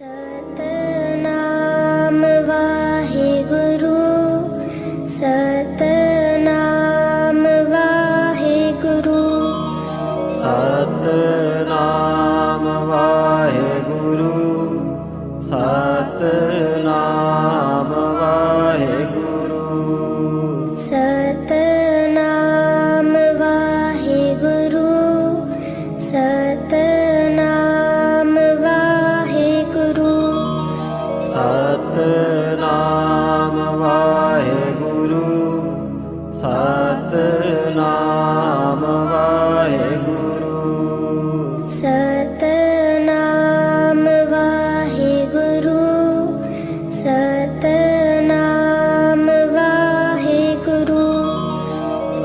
The,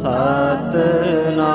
Satna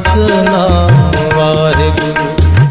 प्रार्थना